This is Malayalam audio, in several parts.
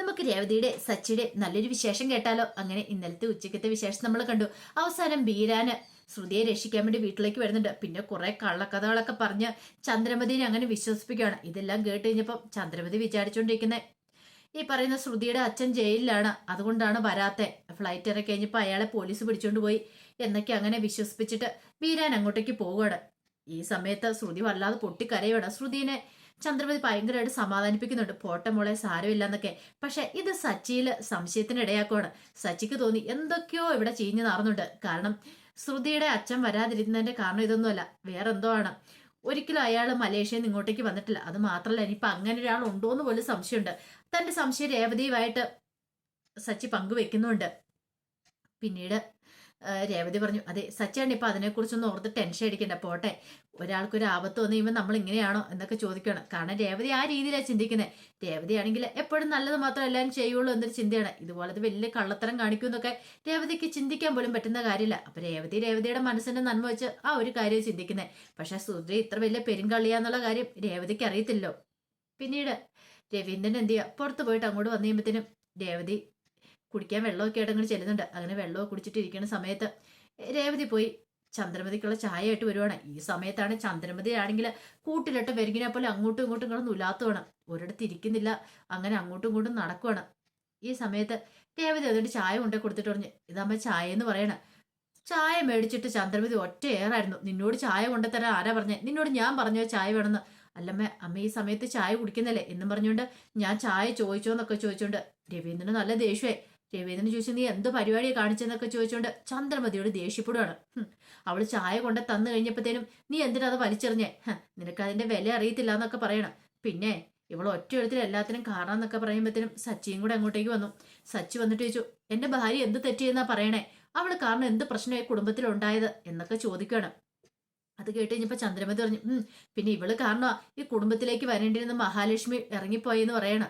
നമുക്ക് രേവതിയുടെ സച്ചിയുടെ നല്ലൊരു വിശേഷം കേട്ടാലോ? അങ്ങനെ ഇന്നലത്തെ ഉച്ചക്കത്തെ വിശേഷം നമ്മൾ കണ്ടു. അവസാനം ബീരാന് ശ്രുതിയെ രക്ഷിക്കാൻ വേണ്ടി വീട്ടിലേക്ക് വരുന്നുണ്ട്. പിന്നെ കുറെ കള്ളക്കഥകളൊക്കെ പറഞ്ഞ് ചന്ദ്രമതിനെ അങ്ങനെ വിശ്വസിപ്പിക്കുകയാണ്. ഇതെല്ലാം കേട്ട് കഴിഞ്ഞപ്പോൾ ചന്ദ്രമതി വിചാരിച്ചുകൊണ്ടിരിക്കുന്നത് ഈ പറയുന്ന ശ്രുതിയുടെ അച്ഛൻ ജയിലിലാണ്. അതുകൊണ്ടാണ് വരാത്തെ. ഫ്ലൈറ്റ് ഇറക്കി കഴിഞ്ഞപ്പോൾ അയാളെ പോലീസ് പിടിച്ചുകൊണ്ട് പോയി എന്നൊക്കെ അങ്ങനെ വിശ്വസിപ്പിച്ചിട്ട് ബീരാൻ അങ്ങോട്ടേക്ക് പോവുകയാണ്. ഈ സമയത്ത് ശ്രുതി വല്ലാതെ പൊട്ടിക്കരയുകയാണ് ശ്രുതിനെ ചന്ദ്രമതി ഭയങ്കരമായിട്ട് സമാധാനിപ്പിക്കുന്നുണ്ട്. പോട്ടെ മോളെ സാരമില്ല എന്നൊക്കെ പക്ഷെ ഇത് സച്ചിയിൽ സംശയത്തിന് ഇടയാക്കുവാണ് സച്ചിക്ക് തോന്നി എന്തൊക്കെയോ ഇവിടെ ചീഞ്ഞു നാറുന്നുണ്ട്. കാരണം ശ്രുതിയുടെ അച്ഛൻ വരാതിരുന്നതിന്റെ കാരണം ഇതൊന്നുമല്ല. വേറെന്തോ ആണ്. ഒരിക്കലും അയാൾ മലേഷ്യയിൽ നിന്ന് ഇങ്ങോട്ടേക്ക് വന്നിട്ടില്ല. അത് മാത്രമല്ല ഇനിയിപ്പൊ അങ്ങനെ ഒരാൾ ഉണ്ടോ എന്ന് പോലും സംശയമുണ്ട്. തന്റെ സംശയം രേവതിയുമായിട്ട് സച്ചി പങ്കുവെക്കുന്നുണ്ട്. പിന്നീട് രേവതി പറഞ്ഞു അതെ സച്ചാണ് ഇപ്പൊ അതിനെക്കുറിച്ചൊന്നും ഓർത്ത് ടെൻഷൻ അടിക്കണ്ട പോട്ടെ. ഒരാൾക്കൊരു ആപത്ത് വന്നു കഴിയുമ്പോൾ നമ്മൾ ഇങ്ങനെയാണോ എന്നൊക്കെ ചോദിക്കണം കാരണം രേവതി ആ രീതിയിലാണ് ചിന്തിക്കുന്നത് രേവതി ആണെങ്കിൽ എപ്പോഴും നല്ലത് മാത്രം എല്ലാവരും ചെയ്യുള്ളൂ എന്നൊരു ചിന്തയാണ്. ഇതുപോലത്തെ വലിയ കള്ളത്തരം കാണിക്കുമെന്നൊക്കെ രേവതിക്ക് ചിന്തിക്കാൻ പോലും പറ്റുന്ന കാര്യമില്ല. അപ്പൊ രേവതി രേവതിയുടെ മനസ്സിന്റെ നന്മ വെച്ച് ആ ഒരു കാര്യം ചിന്തിക്കുന്നത് പക്ഷെ സുധി ഇത്ര വലിയ പെരുങ്കളിയാന്നുള്ള കാര്യം രേവതിക്ക് അറിയത്തില്ലോ പിന്നീട് രവീന്ദ്രൻ എന്ത് ചെയ്യുക പുറത്ത് പോയിട്ട് അങ്ങോട്ട് വന്നു കഴിയുമ്പത്തേനും രേവതി കുടിക്കാൻ വെള്ളമൊക്കെ ആയിട്ട് അങ്ങോട്ട് ചെല്ലുന്നുണ്ട്. അങ്ങനെ വെള്ളമൊക്കെ കുടിച്ചിട്ട് ഇരിക്കുന്ന സമയത്ത് രേവതി പോയി ചന്ദ്രമതിക്കുള്ള ചായ ആയിട്ട് വരുവാണ്. ഈ സമയത്താണ് ചന്ദ്രമതി ആണെങ്കിൽ കൂട്ടിലിട്ട് വരികിനെ പോലെ അങ്ങോട്ടും ഇങ്ങോട്ടും കിടന്ന് ഉലാത്തുവാണ് ഒരിടത്ത് ഇരിക്കുന്നില്ല. അങ്ങനെ അങ്ങോട്ടും ഇങ്ങോട്ടും നടക്കുവാണ്. ഈ സമയത്ത് രേവതി അതുകൊണ്ട് ചായ കൊണ്ടേ കൊടുത്തിട്ട് പറഞ്ഞു ഇതമ്മ ചായ എന്ന് പറയണ. ചായ മേടിച്ചിട്ട് ചന്ദ്രമതി ഒറ്റ ഏറായിരുന്നു. നിന്നോട് ചായ കൊണ്ടുതരാൻ ആരാ പറഞ്ഞേ? നിന്നോട് ഞാൻ പറഞ്ഞോ ചായ വേണമെന്ന്. അല്ലമ്മ അമ്മ ഈ സമയത്ത് ചായ കുടിക്കുന്നല്ലേ? എന്നും പറഞ്ഞുകൊണ്ട് ഞാൻ ചായ ചോദിച്ചോന്നൊക്കെ ചോദിച്ചോണ്ട് രവീന്ദ്രന് നല്ല ദേഷ്യമേ രവീന്ദ്രൻ ചോദിച്ചു നീ എന്ത് പരിപാടിയെ കാണിച്ചെന്നൊക്കെ ചോദിച്ചുകൊണ്ട് ചന്ദ്രമതിയോട് ദേഷ്യപ്പെടുകയാണ് അവൾ ചായ കൊണ്ട് തന്നു കഴിഞ്ഞപ്പോഴത്തേനും നീ എന്തിനാ അത് വലിച്ചെറിഞ്ഞേ? നിനക്ക് അതിന്റെ വില അറിയത്തില്ല എന്നൊക്കെ പറയണം. പിന്നെ ഇവൾ ഒറ്റ എഴുത്തിൽ എല്ലാത്തിനും കാരണം എന്നൊക്കെ പറയുമ്പോഴത്തേനും സച്ചിയും കൂടെ അങ്ങോട്ടേക്ക് വന്നു. സച്ചി വന്നിട്ട് ചോദിച്ചു എന്റെ ഭാര്യ എന്ത് തെറ്റിയെന്നാ പറയണേ? അവൾ കാരണം എന്ത് പ്രശ്നമായി കുടുംബത്തിലുണ്ടായത്? എന്നൊക്കെ ചോദിക്കുകയാണ് അത് കേട്ട് കഴിഞ്ഞപ്പോ ചന്ദ്രമതി പറഞ്ഞു പിന്നെ ഇവൾ കാരണമാ ഈ കുടുംബത്തിലേക്ക് വരേണ്ടിരുന്ന മഹാലക്ഷ്മി ഇറങ്ങിപ്പോയെന്ന് പറയണ.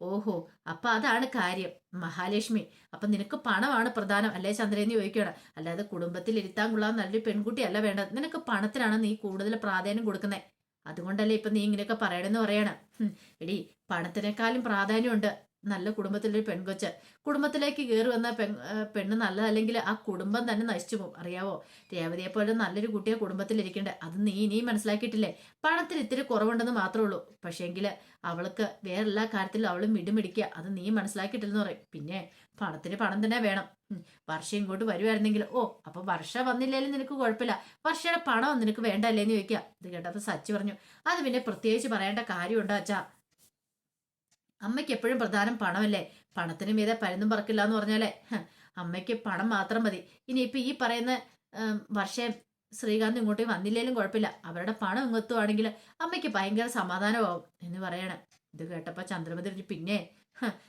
ഓഹോ അപ്പൊ അതാണ് കാര്യം. മഹാലക്ഷ്മി അപ്പൊ നിനക്ക് പണമാണ് പ്രധാനം. അല്ലേ ചന്ദ്രേന്ന് ചോദിക്കുകയാണ്. അല്ലാതെ കുടുംബത്തിൽ ഇരുത്താൻ കൊള്ളാൻ നല്ലൊരു പെൺകുട്ടിയല്ല വേണ്ടത്. നിനക്ക് പണത്തിനാണ് നീ കൂടുതൽ പ്രാധാന്യം കൊടുക്കുന്നത് അതുകൊണ്ടല്ലേ ഇപ്പൊ നീ ഇങ്ങനെയൊക്കെ പറയണെന്ന് പറയണം. എടി പണത്തിനേക്കാളും പ്രാധാന്യമുണ്ട്. നല്ല കുടുംബത്തിലൊരു പെൺകൊച്ച്. കുടുംബത്തിലേക്ക് കയറി വന്ന പെൺ പെണ്ണ് നല്ലതല്ലെങ്കിൽ ആ കുടുംബം തന്നെ നശിച്ചു പോകും. അറിയാവോ? രേവതിയെ പോലെ നല്ലൊരു കുട്ടിയെ കുടുംബത്തിലിരിക്കണ്ടേ. അത് നീ ഇനിയും മനസ്സിലാക്കിയിട്ടില്ലേ? പണത്തിൽ ഇത്തിരി കുറവുണ്ടെന്ന് മാത്രമേ ഉള്ളൂ. പക്ഷേങ്കിൽ അവൾക്ക് വേറെല്ലാ കാര്യത്തിലും അവളും മിടുമിടിക്കുക അത് നീ മനസ്സിലാക്കിയിട്ടില്ലെന്ന് പറയും. പിന്നെ പണത്തിന് പണം തന്നെ വേണം. വർഷം ഇങ്ങോട്ട് വരുമായിരുന്നെങ്കിൽ ഓ അപ്പൊ വർഷ വന്നില്ലേലും നിനക്ക് കുഴപ്പമില്ല. വർഷയുടെ പണം നിനക്ക് വേണ്ടല്ലേ എന്ന് ചോദിക്കുക ഇത് കേട്ടപ്പോൾ സച്ചി പറഞ്ഞു അത് പിന്നെ പ്രത്യേകിച്ച് പറയേണ്ട കാര്യമുണ്ടോ അച്ഛാ? അമ്മയ്ക്ക് എപ്പോഴും പ്രധാനം പണമല്ലേ? പണത്തിന് മീതെ പരുന്നും പറക്കില്ല എന്ന് പറഞ്ഞാലേ അമ്മയ്ക്ക് പണം മാത്രം മതി. ഇനി ഇപ്പൊ ഈ പറയുന്ന വർഷം ശ്രീകാന്ത് ഇങ്ങോട്ട് വന്നില്ലേലും കുഴപ്പമില്ല. അവരുടെ പണം ഇങ്ങെത്തുവാണെങ്കിൽ അമ്മയ്ക്ക് ഭയങ്കര സമാധാനമാവും എന്ന് പറയണം. ഇത് കേട്ടപ്പോൾ ചന്ദ്രമതി പിന്നെ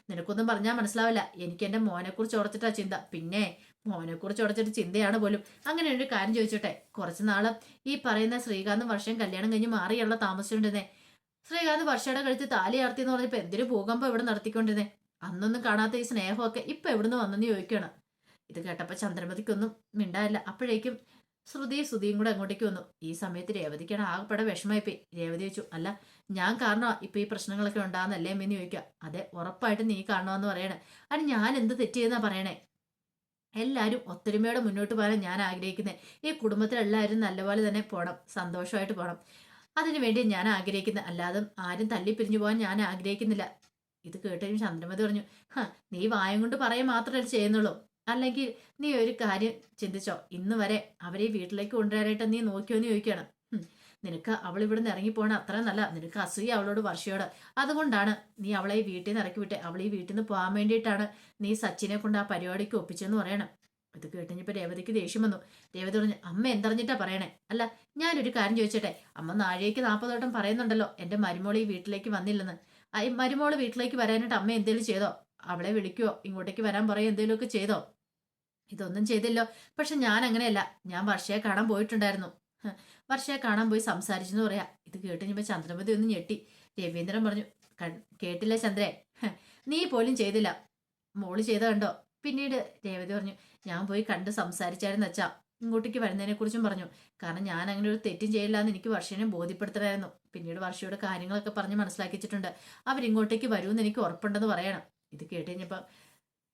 നിനക്കൊന്നും പറഞ്ഞാൽ മനസ്സിലാവില്ല. എനിക്ക് എന്റെ മോനെ കുറിച്ച് ഓർത്തിട്ടാ ചിന്ത. പിന്നെ മോനെ കുറിച്ച് ഓർത്തിട്ട് ചിന്തയാണ് പോലും. അങ്ങനെ ഒരു കാര്യം ചോദിച്ചോട്ടെ. കുറച്ച് നാൾ ഈ പറയുന്ന ശ്രീകാന്ത് വർഷം കല്യാണം കഴിഞ്ഞ് മാറിയുള്ള താമസിച്ചിട്ടുണ്ടെന്നേ ശ്രീകാന്ത് വർഷയുടെ കഴുത്ത് താലി ആർത്തി എന്ന് പറഞ്ഞപ്പോ എന്തൊരു ഭൂകമ്പം ഇവിടെ നടത്തിക്കൊണ്ടിരുന്നേ? അന്നൊന്നും കാണാത്ത ഈ സ്നേഹമൊക്കെ ഇപ്പൊ എവിടുന്ന് വന്നെന്ന് ചോദിക്കണം ഇത് കേട്ടപ്പോ ചന്ദ്രമതിക്കൊന്നും മിണ്ടായില്ല അപ്പോഴേക്കും ശ്രുതി ശ്രുതിയും കൂടെ അങ്ങോട്ടേക്ക് വന്നു. ഈ സമയത്ത് രേവതിക്കാണ് ആകെപ്പെടെ വിഷമായിപ്പോയി രേവതി വെച്ചു അല്ല ഞാൻ കാരണമാ ഇപ്പൊ ഈ പ്രശ്നങ്ങളൊക്കെ ഉണ്ടാകുന്നല്ലേ എന്ന് ചോദിക്കുക. അതെ ഉറപ്പായിട്ട് നീ കാണണമെന്ന് പറയണേ. അത് ഞാൻ എന്ത് തെറ്റിയെന്നാ പറയണേ? എല്ലാവരും ഒത്തൊരുമയോടെ മുന്നോട്ട് പോകാൻ ഞാൻ ആഗ്രഹിക്കുന്നത് ഈ കുടുംബത്തിലെല്ലാവരും നല്ലപോലെ തന്നെ പോകണം സന്തോഷമായിട്ട് പോകണം അതിനു വേണ്ടി ഞാൻ ആഗ്രഹിക്കുന്ന അല്ലാതെ ആരും തല്ലി പിരിഞ്ഞു പോകാൻ ഞാൻ ആഗ്രഹിക്കുന്നില്ല. ഇത് കേട്ടതിന് ചന്ദ്രമതി പറഞ്ഞു നീ വായം കൊണ്ട് പറയാൻ മാത്രമേ ചെയ്യുന്നുള്ളൂ. അല്ലെങ്കിൽ നീ ഒരു കാര്യം ചിന്തിച്ചോ? ഇന്ന് വരെ അവരെ വീട്ടിലേക്ക് കൊണ്ടുവരാനായിട്ട് നീ നോക്കിയോ എന്ന് ചോദിക്കുകയാണ്. നിനക്ക് അവൾ ഇവിടെ നിന്ന് ഇറങ്ങിപ്പോകണം അത്ര നല്ല നിനക്ക് അസൂയ അവളോട് വർഷയോട്. അതുകൊണ്ടാണ് നീ അവളെ ഈ വീട്ടിൽ നിന്ന് ഇറക്കി വിട്ടെ. അവൾ ഈ വീട്ടിൽ നിന്ന് പോകാൻ വേണ്ടിയിട്ടാണ് നീ സച്ചിനെ കൊണ്ട് ആ പരിപാടിക്ക് ഒപ്പിച്ചെന്ന് പറയണം. ഇത് കേട്ടുകഴിഞ്ഞപ്പോൾ രേവതിക്ക് ദേഷ്യം വന്നു. രേവതി പറഞ്ഞു അമ്മ എന്തറിഞ്ഞിട്ടാ പറയണേ? അല്ല ഞാനൊരു കാര്യം ചോദിച്ചട്ടെ? അമ്മ നാഴേക്ക് നാൽപ്പതോട്ടം പറയുന്നുണ്ടല്ലോ എന്റെ മരുമോൾ ഈ വീട്ടിലേക്ക് വന്നില്ലെന്ന്. ഈ മരുമോൾ വീട്ടിലേക്ക് വരാനായിട്ട് അമ്മ എന്തേലും ചെയ്തോ? അവളെ വിളിക്കുവോ? ഇങ്ങോട്ടേക്ക് വരാൻ പറയോ? എന്തേലുമൊക്കെ ചെയ്തോ? ഇതൊന്നും ചെയ്തില്ലോ. പക്ഷെ ഞാൻ അങ്ങനെയല്ല ഞാൻ വർഷയെ കാണാൻ പോയിട്ടുണ്ടായിരുന്നു. വർഷയെ കാണാൻ പോയി സംസാരിച്ചെന്ന് പറയാ. ഇത് കേട്ട് കഴിഞ്ഞപ്പോൾ ചന്ദ്രമതി ഒന്ന് ഞെട്ടി. രവീന്ദ്രൻ പറഞ്ഞു കേട്ടില്ല ചന്ദ്രേ. നീ പോലും ചെയ്തില്ല. മോൾ ചെയ്ത കണ്ടോ? പിന്നീട് രേവതി പറഞ്ഞു ഞാൻ പോയി കണ്ട് സംസാരിച്ചായിരുന്നു അച്ഛാ. ഇങ്ങോട്ടേക്ക് വരുന്നതിനെ കുറിച്ചും പറഞ്ഞു. കാരണം ഞാൻ അങ്ങനെ ഒരു തെറ്റും ചെയ്യില്ല എന്ന് എനിക്ക് വർഷനെ ബോധ്യപ്പെടുത്തണമായിരുന്നു. പിന്നീട് വർഷയുടെ കാര്യങ്ങളൊക്കെ പറഞ്ഞ് മനസ്സിലാക്കിച്ചിട്ടുണ്ട്. അവരിങ്ങോട്ടേക്ക് വരുമെന്ന് എനിക്ക് ഉറപ്പുണ്ടെന്ന് പറയണം. ഇത് കേട്ട് കഴിഞ്ഞപ്പോൾ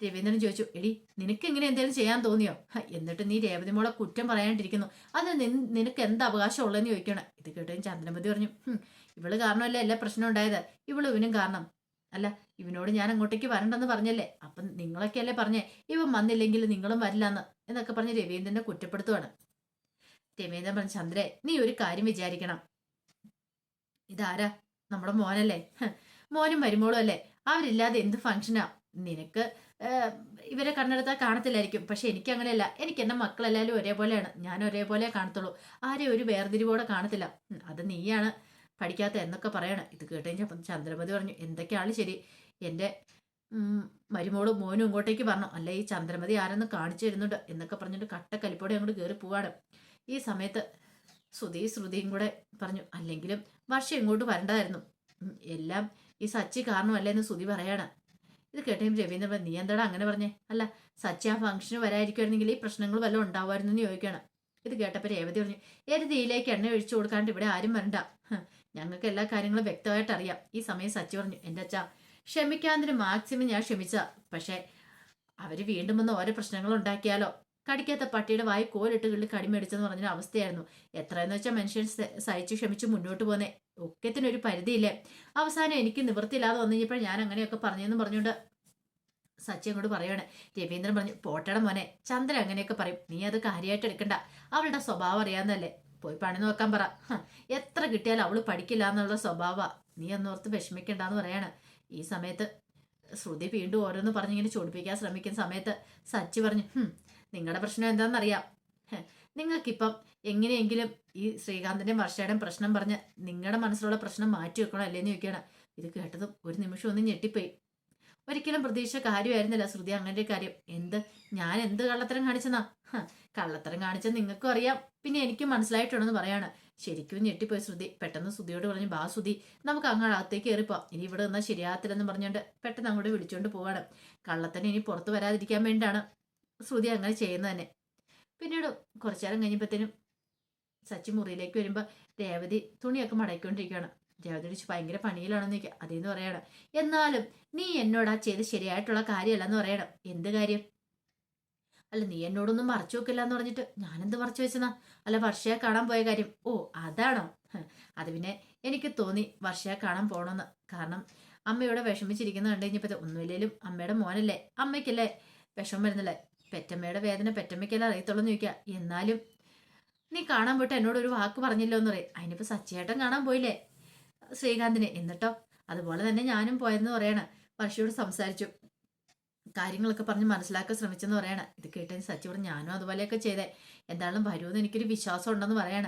രവീന്ദ്രൻ ചോദിച്ചു എടി നിനക്ക് ഇങ്ങനെ എന്തെങ്കിലും ചെയ്യാൻ തോന്നിയോ? എന്നിട്ട് നീ രേവതി മോളെ കുറ്റം പറയാണ്ടിരിക്കുന്നു. അത് നിനക്ക് എന്ത് അവകാശം ഉള്ളതെന്ന് ചോദിക്കണം. ഇത് കേട്ട് ചന്ദ്രമതി പറഞ്ഞു ഇവൾ കാരണമല്ല എല്ലാ പ്രശ്നം ഉണ്ടായത്? ഇവൾ ഇവനും കാരണം. അല്ല ഇവനോട് ഞാൻ അങ്ങോട്ടേക്ക് വരണ്ടെന്ന് പറഞ്ഞല്ലേ? അപ്പം നിങ്ങളൊക്കെയല്ലേ പറഞ്ഞേ ഇവൻ വന്നില്ലെങ്കിൽ നിങ്ങളും വരില്ലെന്ന് എന്നൊക്കെ പറഞ്ഞ് രവീന്ദ്രനെ കുറ്റപ്പെടുത്തുവാണ്. രവീന്ദ്രൻ പറഞ്ഞു ചന്ദ്രേ നീ ഒരു കാര്യം വിചാരിക്കണം. ഇതാരാ? നമ്മുടെ മോനല്ലേ. മോനും മരുമോളും അല്ലേ? അവരില്ലാതെ എന്ത് ഫംഗ്ഷനാ നിനക്ക് ഇവരെ കണ്ണെടുത്താൽ കാണത്തില്ലായിരിക്കും. പക്ഷെ എനിക്ക് അങ്ങനെയല്ല എനിക്ക് എന്റെ മക്കളെല്ലാവരും ഒരേപോലെയാണ്. ഞാൻ ഒരേപോലെ കാണത്തുള്ളൂ. ആരെയും ഒരു വേർതിരിവോടെ കാണത്തില്ല. അത് നീയാണ്. പഠിക്കാത്ത എന്നൊക്കെ പറയണം. ഇത് കേട്ട് അപ്പം ചന്ദ്രമതി പറഞ്ഞു എന്തൊക്കെയാണ് ശരി. എന്റെ മരുമോളും മോനും ഇങ്ങോട്ടേക്ക് പറഞ്ഞു. അല്ല ഈ ചന്ദ്രമതി ആരെന്ന് കാണിച്ചു തരുന്നുണ്ട് എന്നൊക്കെ പറഞ്ഞിട്ട് കട്ടക്കലിപ്പോടെ അങ്ങോട്ട് കയറി പോവാണ്. ഈ സമയത്ത് ശ്രുതി ശ്രുതിയും കൂടെ പറഞ്ഞു അല്ലെങ്കിലും വർഷം ഇങ്ങോട്ട് വരണ്ടായിരുന്നു. എല്ലാം ഈ സച്ചി കാരണമല്ലേ എന്ന് ശ്രുതി പറയാണ്. ഇത് കേട്ടയും രവീന്ദ്രൻ നീ എന്താടാ അങ്ങനെ പറഞ്ഞേ? അല്ല സച്ചി ആ ഫംഗ്ഷന് വരായിരിക്കുവായിരുന്നെങ്കിൽ ഈ പ്രശ്നങ്ങൾ വല്ലതും ഉണ്ടാവുമായിരുന്നു എന്ന് ചോദിക്കുകയാണ്. ഇത് കേട്ടപ്പോൾ രേവതി പറഞ്ഞു ഏത് തീയിലേക്ക് എണ്ണ ഒഴിച്ചു കൊടുക്കാണ്ട് ഇവിടെ ആരും വരണ്ട. ഞങ്ങൾക്ക് എല്ലാ കാര്യങ്ങളും വ്യക്തമായിട്ട് അറിയാം ഈ സമയം സച്ചി പറഞ്ഞു എന്റെ അച്ഛാ ക്ഷമിക്കാതിന് മാക്സിമം ഞാൻ ക്ഷമിച്ച പക്ഷേ അവർ വീണ്ടും വന്ന് ഓരോ പ്രശ്നങ്ങൾ ഉണ്ടാക്കിയാലോ? കടിക്കാത്ത പട്ടിയുടെ വായി കോലിട്ട് കിള്ളി കടിമേടിച്ചെന്ന് പറഞ്ഞൊരു അവസ്ഥയായിരുന്നു. എത്രയെന്ന് വെച്ചാൽ മനുഷ്യൻ സഹിച്ചു ക്ഷമിച്ച് മുന്നോട്ട് പോന്നെ. ഒക്കത്തിനൊരു പരിധിയില്ലേ? അവസാനം എനിക്ക് നിവൃത്തിയില്ലാതെ വന്നു കഴിഞ്ഞപ്പോൾ ഞാൻ അങ്ങനെയൊക്കെ പറഞ്ഞെന്ന് പറഞ്ഞുകൊണ്ട് സച്ചി അങ്ങോട്ട് പറയാണ് രവീന്ദ്രൻ പറഞ്ഞു പോട്ടട മോനെ ചന്ദ്രൻ അങ്ങനെയൊക്കെ പറയും. നീ അത് കാര്യമായിട്ട് എടുക്കണ്ട. അവളുടെ സ്വഭാവം അറിയാവുന്നതല്ലേ. പോയി പണി നോക്കാൻ പറ. എത്ര കിട്ടിയാലും അവൾ പഠിക്കില്ല എന്നുള്ള സ്വഭാവ. നീ എന്നോർത്ത് വിഷമിക്കണ്ടെന്ന് പറയാണ്. ഈ സമയത്ത് ശ്രുതി വീണ്ടും ഓരോന്ന് പറഞ്ഞിങ്ങനെ ചൊടിപ്പിക്കാൻ ശ്രമിക്കുന്ന സമയത്ത് സച്ചി പറഞ്ഞു "ഹും, നിങ്ങളുടെ പ്രശ്നം എന്താണെന്നറിയാം നിങ്ങൾക്കിപ്പം എങ്ങനെയെങ്കിലും ഈ ശ്രീകാന്തിന്റെയും വർഷയുടെയും പ്രശ്നം പറഞ്ഞ് നിങ്ങളുടെ മനസ്സിലുള്ള പ്രശ്നം മാറ്റി വെക്കണോ അല്ലേന്ന് ചോദിക്കുകയാണ്. ഇത് കേട്ടതും ഒരു നിമിഷം ഒന്ന് ഞെട്ടിപ്പോയി. ഒരിക്കലും പ്രതീക്ഷ കാര്യമായിരുന്നില്ല. ശ്രുതി അങ്ങനെ കാര്യം. എന്ത്? ഞാൻ എന്ത് കള്ളത്തരം കാണിച്ചെന്നാ? കള്ളത്തരം കാണിച്ച നിങ്ങൾക്കും അറിയാം. പിന്നെ എനിക്കും മനസ്സിലായിട്ടുണ്ടെന്ന് പറയാണ്. ശരിക്കും ഞെട്ടിപ്പോയി ശ്രുതി. പെട്ടെന്ന് ശ്രുതിയോട് പറഞ്ഞു ബാ ശ്രുതി നമുക്ക് അങ്ങോട്ട് കയറിപ്പോ ഇനി ഇവിടെ നിന്നാൽ ശരിയാകത്തില്ലെന്ന് പറഞ്ഞുകൊണ്ട് പെട്ടെന്ന് അങ്ങോട്ട് വിളിച്ചുകൊണ്ട് പോവാണ്. കള്ളത്തന്നെ ഇനി പുറത്ത് വരാതിരിക്കാൻ വേണ്ടിയാണ് ശ്രുതി അങ്ങനെ ചെയ്യുന്നത് തന്നെ. പിന്നീട് കുറച്ചു നേരം കഴിഞ്ഞപ്പോഴത്തേനും സച്ചി മുറിയിലേക്ക് വരുമ്പോൾ രേവതി തുണിയൊക്കെ മടക്കിക്കൊണ്ടിരിക്കുകയാണ് രേവതി വിളിച്ച് ഭയങ്കര പണിയിലാണെന്ന് നിൽക്കുക അതേന്ന് പറയണം. എന്നാലും നീ എന്നോടാ ചെയ്ത് ശരിയായിട്ടുള്ള കാര്യമല്ലെന്ന് പറയണം. എന്ത് കാര്യം? അല്ല നീ എന്നോടൊന്നും മറച്ചു വെക്കില്ല എന്ന് പറഞ്ഞിട്ട് ഞാനെന്ത് മറച്ചു വെച്ചെന്നാ? അല്ല വർഷയെ കാണാൻ പോയ കാര്യം. ഓ അതാണോ? അത് പിന്നെ എനിക്ക് തോന്നി വർഷയെ കാണാൻ പോകണമെന്ന് കാരണം അമ്മയോടെ വിഷമിച്ചിരിക്കുന്ന കണ്ടു കഴിഞ്ഞപ്പോൾ ഒന്നുമില്ലേലും അമ്മയുടെ മോനല്ലേ? അമ്മയ്ക്കല്ലേ വിഷമം വരുന്നില്ലേ? പെറ്റമ്മയുടെ വേദന പെറ്റമ്മയ്ക്കല്ലേ അറിയത്തുള്ളൂ എന്ന് ചോദിക്കുക എന്നാലും നീ കാണാൻ പോയിട്ട് എന്നോട് ഒരു വാക്ക് പറഞ്ഞില്ലോ എന്ന് പറയും. അതിനിപ്പോ സച്ചേട്ടൻ കാണാൻ പോയില്ലേ? ശ്രീകാന്തിനെ. എന്നിട്ടോ? അതുപോലെ തന്നെ ഞാനും പോയെന്ന് പറയണ. പക്ഷിയോട് സംസാരിച്ചു. കാര്യങ്ങളൊക്കെ പറഞ്ഞ് മനസ്സിലാക്കാൻ ശ്രമിച്ചെന്ന് പറയണ. ഇത് കേട്ടതിന് സച്ചിയോട് ഞാനും അതുപോലെയൊക്കെ ചെയ്തേ. എന്തായാലും വരുമെന്ന് എനിക്കൊരു വിശ്വാസം ഉണ്ടെന്ന് പറയണ.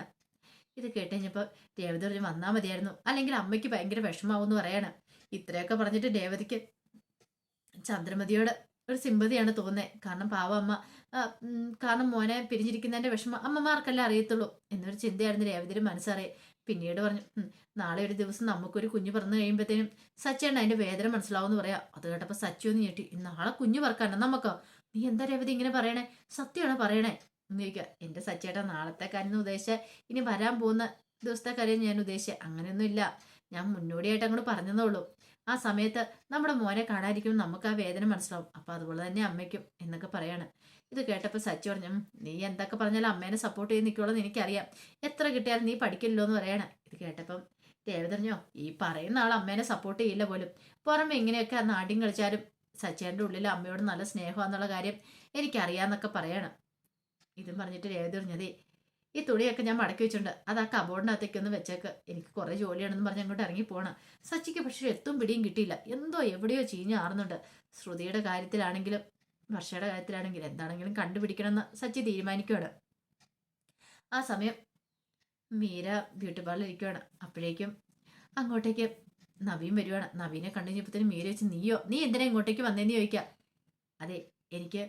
ഇത് കേട്ട് കഴിഞ്ഞപ്പോൾ രേവതി പറഞ്ഞ് വന്നാൽ മതിയായിരുന്നു. അല്ലെങ്കിൽ അമ്മയ്ക്ക് ഭയങ്കര വിഷമാവും എന്ന് പറയണ. ഇത്രയൊക്കെ പറഞ്ഞിട്ട് രേവതിക്ക് ചന്ദ്രമതിയോട് ഒരു സിമ്പതിയാണ് തോന്നുന്നത് കാരണം പാവ അമ്മ കാരണം മോനെ പിരിഞ്ഞിരിക്കുന്നതിന്റെ വിഷമം അമ്മമാർക്കല്ലേ അറിയത്തുള്ളൂ. എന്നൊരു ചിന്തയായിരുന്നു രേവതിയുടെ മനസ്സറിയെ പിന്നീട് പറഞ്ഞു നാളെ ഒരു ദിവസം നമുക്കൊരു കുഞ്ഞ് പിറന്നു കഴിയുമ്പോഴത്തേനും സച്ചേണ്ട അതിന്റെ വേദന മനസ്സിലാവുമെന്ന് പറയാ. അത് കേട്ടപ്പോൾ സച്ചു ഒന്ന് ഞെട്ടി. നാളെ കുഞ്ഞ് പറക്കാനോ നമുക്കോ? നീ എന്താ രേവതി ഇങ്ങനെ പറയണേ? സത്യമാണ് പറയണേ? എന്ന് ചോദിക്കുക എന്റെ സച്ചേട്ട നാളത്തെ കാര്യം ഉദ്ദേശിച്ച ഇനി വരാൻ പോകുന്ന ദിവസത്തെ കാര്യം ഞാൻ ഉദ്ദേശിച്ചത് അങ്ങനെയൊന്നും ഇല്ല. ഞാൻ മുന്നോടിയായിട്ട് അങ്ങോട്ട് പറഞ്ഞതേ ആ സമയത്ത് നമ്മുടെ മോനെ കാണാതിരിക്കുമ്പോൾ നമുക്ക് ആ വേദന മനസ്സിലാവും. അപ്പൊ അതുപോലെ തന്നെ അമ്മയ്ക്കും എന്നൊക്കെ പറയാണ്. ഇത് കേട്ടപ്പോൾ സച്ചി പറഞ്ഞു നീ എന്തൊക്കെ പറഞ്ഞാലും അമ്മേനെ സപ്പോർട്ട് ചെയ്ത് നിൽക്കുള്ളൂ എനിക്കറിയാം. എത്ര കിട്ടിയാലും നീ പഠിക്കില്ലോ എന്ന് പറയണേ. ഇത് കേട്ടപ്പം ദേവതറിഞ്ഞോ ഈ പറയുന്ന ആൾ അമ്മേനെ സപ്പോർട്ട് ചെയ്യില്ല പോലും. പുറമെ എങ്ങനെയൊക്കെ നാട്യം കളിച്ചാലും സച്ചേന്റെ ഉള്ളിൽ അമ്മയോട് നല്ല സ്നേഹമാണെന്നുള്ള കാര്യം എനിക്കറിയാന്നൊക്കെ പറയണം. ഇതും പറഞ്ഞിട്ട് രേവതി പറഞ്ഞതേ ഈ തുണിയൊക്കെ ഞാൻ മടക്കി വെച്ചിട്ടുണ്ട്. അത് ആ കബോർഡിനകത്തേക്ക് ഒന്ന് വെച്ചേക്ക്. എനിക്ക് കുറേ ജോലിയാണെന്ന് പറഞ്ഞ് അങ്ങോട്ട് ഇറങ്ങി പോകണം സച്ചിക്ക് പക്ഷേ എത്തും പിടിയും കിട്ടിയില്ല. എന്തോ എവിടെയോ ചീഞ്ഞാറുന്നുണ്ട് ശ്രുതിയുടെ കാര്യത്തിലാണെങ്കിലും വർഷയുടെ കാര്യത്തിലാണെങ്കിൽ എന്താണെങ്കിലും കണ്ടുപിടിക്കണമെന്ന് സച്ചി തീരുമാനിക്കുകയാണ്. ആ സമയം മീര ബ്യൂട്ടി പാർലർ ഇരിക്കുകയാണ് അപ്പോഴേക്കും അങ്ങോട്ടേക്ക് നവീൻ വരുവാണ്. നവീനെ കണ്ടു മീര വെച്ച് നീയോ? നീ എന്തിനാ ഇങ്ങോട്ടേക്ക് വന്നേന്ന് ചോദിക്കാം അതെ എനിക്ക്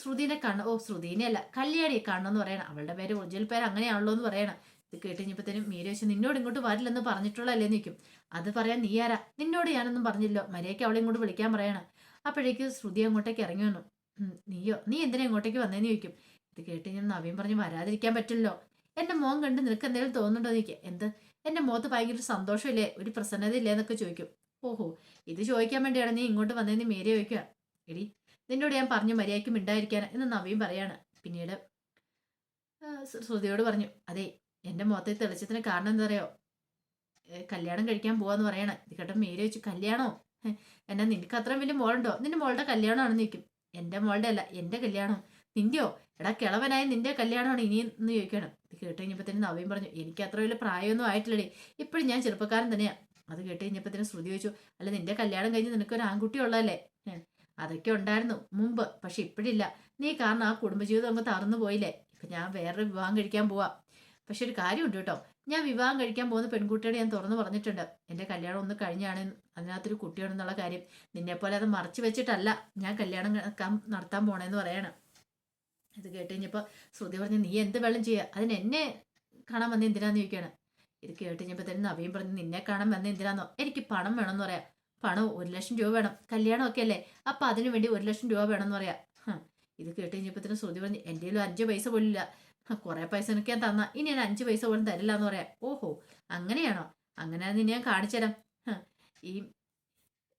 ശ്രുതിനെ കാണണം. ഓ ശ്രുതിനെ അല്ല കല്യാണിയെ കാണണമെന്ന് പറയണം. അവളുടെ പേര് ഒറിജിനൽ പേര് അങ്ങനെയാണല്ലോ എന്ന് പറയണം. ഇത് കേട്ടുകഴിഞ്ഞപ്പോഴത്തേനും മീര വെച്ച് നിന്നോട് ഇങ്ങോട്ട് വരില്ലെന്ന് പറഞ്ഞിട്ടുള്ളല്ലേ നിൽക്കും അത് പറയാൻ നീ ആരാ? നിന്നോട് ഞാനൊന്നും പറഞ്ഞില്ലോ മര്യാദയ്ക്ക് അവളെ ഇങ്ങോട്ട് വിളിക്കാൻ പറയണം. അപ്പോഴേക്ക് ശ്രുതി അങ്ങോട്ടേക്ക് ഇറങ്ങി വന്നു. നീയോ? നീ എന്തിനാ ഇങ്ങോട്ടേക്ക് വന്നേന്ന് ചോദിക്കും. ഇത് കേട്ട് ഞാൻ നവീൻ പറഞ്ഞ് വരാതിരിക്കാൻ പറ്റില്ലല്ലോ. എന്റെ മോൻ കണ്ട് നിനക്ക് എന്തെങ്കിലും തോന്നുന്നുണ്ടോ എനിക്ക്? എന്ത്? എന്റെ മുഖത്ത് ഭയങ്കര സന്തോഷമില്ലേ? ഒരു പ്രസന്നത ഇല്ലേ എന്നൊക്കെ ചോദിക്കും. ഓഹോ ഇത് ചോദിക്കാൻ വേണ്ടിയാണ് നീ ഇങ്ങോട്ട് വന്നതെന്ന് മേരി ചോദിക്കുക. എടി നിന്നോട് ഞാൻ പറഞ്ഞു മര്യാദയ്ക്ക് മിണ്ടായിരിക്കാൻ എന്ന് നവീൻ പറയാണ്. പിന്നീട് ശ്രുതിയോട് പറഞ്ഞു അതെ എന്റെ മുഖത്തെ തെളിച്ചത്തിന് കാരണം എന്താ പറയുക കല്യാണം കഴിക്കാൻ പോവാന്ന് പറയണ. ഇത് കേട്ടോ മേരി വെച്ചു കല്യാണോ? എന്നാ നിനക്ക് അത്ര വലിയ മോളുണ്ടോ? നിന്റെ മോളുടെ കല്യാണമാണെന്ന് ചോദിക്കും. എന്റെ മോളുടെ അല്ല എന്റെ കല്യാണം. നിന്റെയോ? എടാ കിളവനായി നിന്റെ കല്യാണമാണ് ഇനി എന്ന് ചോദിക്കണം ഇത് കേട്ട് കഴിഞ്ഞപ്പോഴത്തേനും നവീൻ പറഞ്ഞു എനിക്ക് അത്ര വലിയ പ്രായമൊന്നും ആയിട്ടില്ലേ ഇപ്പോഴും ഞാൻ ചെറുപ്പക്കാരൻ തന്നെയാ. അത് കേട്ട് കഴിഞ്ഞപ്പോഴത്തേനും ശ്രുതി ചോദിച്ചു അല്ല നിന്റെ കല്യാണം കഴിഞ്ഞ് നിനക്ക് ഒരു ആൺകുട്ടി ഉള്ളതല്ലേ അതൊക്കെ ഉണ്ടായിരുന്നു മുമ്പ് പക്ഷെ ഇപ്പോഴില്ല. നീ കാരണം ആ കുടുംബജീവിതം അങ്ങ് തറന്നു പോയില്ലേ? ഇപ്പൊ ഞാൻ വേറൊരു വിവാഹം കഴിക്കാൻ പോവാ. പക്ഷെ ഒരു കാര്യമുണ്ട് കേട്ടോ. ഞാൻ വിവാഹം കഴിക്കാൻ പോകുന്ന പെൺകുട്ടിയോട് ഞാൻ തുറന്നു പറഞ്ഞിട്ടുണ്ട്. എന്റെ കല്യാണം ഒന്ന് കഴിഞ്ഞാണ്. അതിനകത്തൊരു കുട്ടിയാണെന്നുള്ള കാര്യം. നിന്നെപ്പോലെ അത് മറച്ചു വെച്ചിട്ടല്ല ഞാൻ കല്യാണം നടത്താൻ പോണേന്ന് പറയണം. ഇത് കേട്ട് കഴിഞ്ഞപ്പോൾ ശ്രുതി പറഞ്ഞു നീ എന്ത് വെള്ളം ചെയ്യുക അതിന് എന്നെ കാണാൻ വന്ന എന്തിനാന്ന് ചോദിക്കുകയാണ്. ഇത് കേട്ട് കഴിഞ്ഞപ്പോൾ തന്നെ നവീൻ പറഞ്ഞു നിന്നെ കാണാൻ വന്ന എന്തിനാന്നോ? എനിക്ക് പണം വേണമെന്ന് പറയാം. പണം ഒരു ലക്ഷം രൂപ വേണം. കല്യാണം ഒക്കെ അല്ലേ? അപ്പം അതിനു വേണ്ടി ഒരു ലക്ഷം രൂപ വേണമെന്ന് പറയാം. ഇത് കേട്ട് കഴിഞ്ഞപ്പോൾ തന്നെ ശ്രുതി പറഞ്ഞു എന്റെ അഞ്ച് പൈസ പോലില്ല കുറേ പൈസ ഞാൻ തന്ന. ഇനി ഞാൻ അഞ്ച് പൈസ പോലും തരില്ല എന്ന് പറയാം ഓഹോ അങ്ങനെയാണോ? അങ്ങനെ നിന്നെ ഞാൻ കാണിച്ചുതരാം ഈ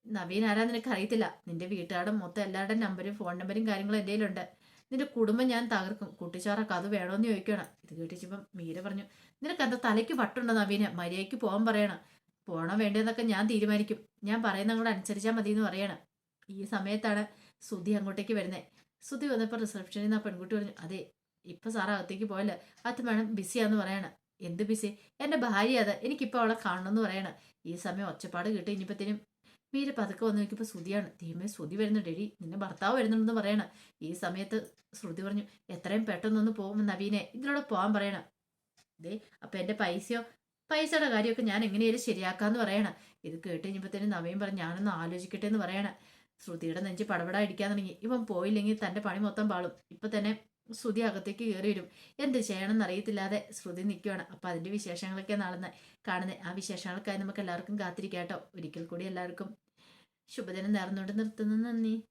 നവീൻ ആരാ നിനക്ക് അറിയത്തില്ല നിന്റെ വീട്ടുകാരുടെ മൊത്തം എല്ലാവരുടെ നമ്പരും ഫോൺ നമ്പരും കാര്യങ്ങളും എന്റെ നിന്റെ കുടുംബം ഞാൻ തകർക്കും. കുട്ടിച്ചാറൊക്കെ അത് വേണോന്ന് ചോദിക്കണം ഇത് കേട്ടിച്ചപ്പം മീര പറഞ്ഞു നിനക്ക് എന്താ തലയ്ക്ക് വട്ടുണ്ടോ നവീനെ? മര്യാദയ്ക്ക് പോകാൻ പറയണം. പോണോ വേണ്ടതെന്നൊക്കെ ഞാൻ തീരുമാനിക്കും. ഞാൻ പറയുന്ന കൂടെ അനുസരിച്ചാൽ മതി എന്ന് പറയണം. ഈ സമയത്താണ് സുധി അങ്ങോട്ടേക്ക് വരുന്നത് സുധി വന്നപ്പോൾ റിസപ്ഷനിൽ നിന്ന് ആ പെൺകുട്ടി പറഞ്ഞു അതെ ഇപ്പൊ സാർ അകത്തേക്ക് പോയല്ലോ? അത് വേണം ബിസിയാന്ന് പറയണം. എന്ത് ബിസി? എന്റെ ഭാര്യ അത്. എനിക്കിപ്പോൾ അവളെ കാണണമെന്ന് പറയണം. ഈ സമയം ഒച്ചപ്പാട് കിട്ടി ഇനിയിപ്പത്തേനും. വീര പതുക്കെ വന്ന് നോക്കിയപ്പോൾ ശ്രുതിയാണ്. ദൈവമേ ശ്രുതി വരുന്നുണ്ട്. എടി നിന്റെ ഭർത്താവ് വരുന്നുണ്ടെന്ന് പറയണം. ഈ സമയത്ത് ശ്രുതി പറഞ്ഞു എത്രയും പെട്ടെന്നൊന്ന് പോകും നവീനെ. ഇതിലൂടെ പോകാൻ പറയണം. ദേ അപ്പൊ എന്റെ പൈസയോ പൈസയുടെ കാര്യമൊക്കെ ഞാൻ എങ്ങനെയായാലും ശരിയാക്കാന്ന് പറയണം. ഇത് കേട്ട് കഴിഞ്ഞപ്പോഴത്തേനും നവീൻ പറഞ്ഞു ഞാനൊന്ന് ആലോചിക്കട്ടെ എന്ന് പറയണം. ശ്രുതിയുടെ നെഞ്ച് പടപടാ ഇടിക്കാൻ തുടങ്ങി. ഇവൻ പോയില്ലെങ്കിൽ തന്റെ പണി മൊത്തം പാളും. ഇപ്പൊ തന്നെ ശ്രുതി അകത്തേക്ക് കയറി വരും എന്ത് ചെയ്യണമെന്ന് അറിയത്തില്ലാതെ ശ്രുതി നിൽക്കുകയാണ് അപ്പം അതിന്റെ വിശേഷങ്ങളൊക്കെ നാളെ കാണുന്നത് ആ വിശേഷങ്ങൾക്കായി നമുക്ക് എല്ലാവർക്കും കാത്തിരിക്കാം കേട്ടോ. ഒരിക്കൽ കൂടി എല്ലാവർക്കും ശുഭദിനം നേർന്നുകൊണ്ട് നിർത്തുന്നു. നന്ദി.